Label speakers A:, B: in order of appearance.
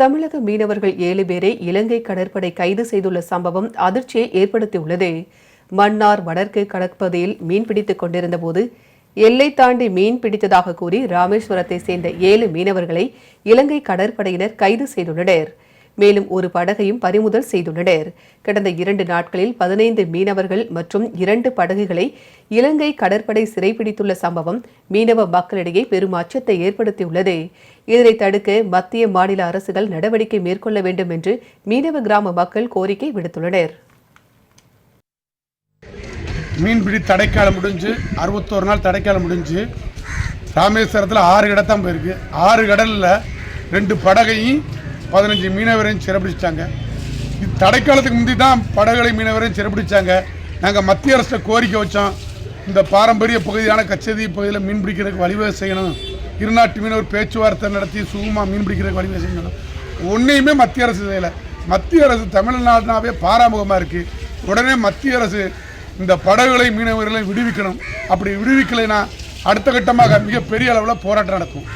A: தமிழக மீனவர்கள் ஏழு பேரை இலங்கை கடற்படை கைது செய்துள்ள சம்பவம் அதிர்ச்சியை ஏற்படுத்தியுள்ளது. மன்னார் வடக்கு கடற்பகுதியில் மீன்பிடித்துக் கொண்டிருந்தபோது எல்லை தாண்டி மீன் பிடித்ததாக கூறி ராமேஸ்வரத்தை சேர்ந்த ஏழு மீனவர்களை இலங்கை கடற்படையினர் கைது செய்துள்ளனர். மேலும் ஒரு படகையும் பறிமுதல் செய்துள்ளனர். கடந்த இரண்டு நாட்களில் பதினைந்து மீனவர்கள் மற்றும் இரண்டு படகுகளை இலங்கை கடற்படை சிறைப்பிடித்துள்ள சம்பவம் மீனவ மக்களிடையே பெரும் அச்சத்தை ஏற்படுத்தியுள்ளது. இதனை தடுக்க மத்திய மாநில அரசுகள் நடவடிக்கை மேற்கொள்ள வேண்டும் என்று மீனவ கிராம மக்கள் கோரிக்கை விடுத்துள்ளனர்.
B: மீன்பிடி தடைக்காலம் முடிஞ்சு அறுபத்தோரு நாள் தடைக்காலம் முடிஞ்சு ராமேஸ்வரத்தில் ஆறு கடை தான் போயிருக்கு. ஆறு கடலில் ரெண்டு படகையும் பதினஞ்சு மீனவரையும் சிறப்பிடிச்சாங்க இது தடைக்காலத்துக்கு முந்தி தான் படகளை மீனவரையும் சிறப்பிடிச்சாங்க நாங்கள் மத்திய அரசை கோரிக்கை வச்சோம். இந்த பாரம்பரிய பகுதியான கச்சேரி பகுதியில் மீன் பிடிக்கிறதுக்கு வழிவகை செய்யணும். இருநாட்டு மீனவர் பேச்சுவார்த்தை நடத்தி சுகமாக மீன் பிடிக்கிறதுக்கு வழிவகை செய்யணும். ஒன்றையுமே மத்திய அரசு செய்யலை. மத்திய அரசு தமிழ்நாடுனாவே பாராமுகமாக இருக்குது உடனே மத்திய அரசு இந்த படகுகளை மீனவர்களை விடுவிக்கணும். அப்படி விடுவிக்கலைன்னா அடுத்த கட்டமாக மிகப்பெரிய அளவில் போராட்டம் நடக்கும்.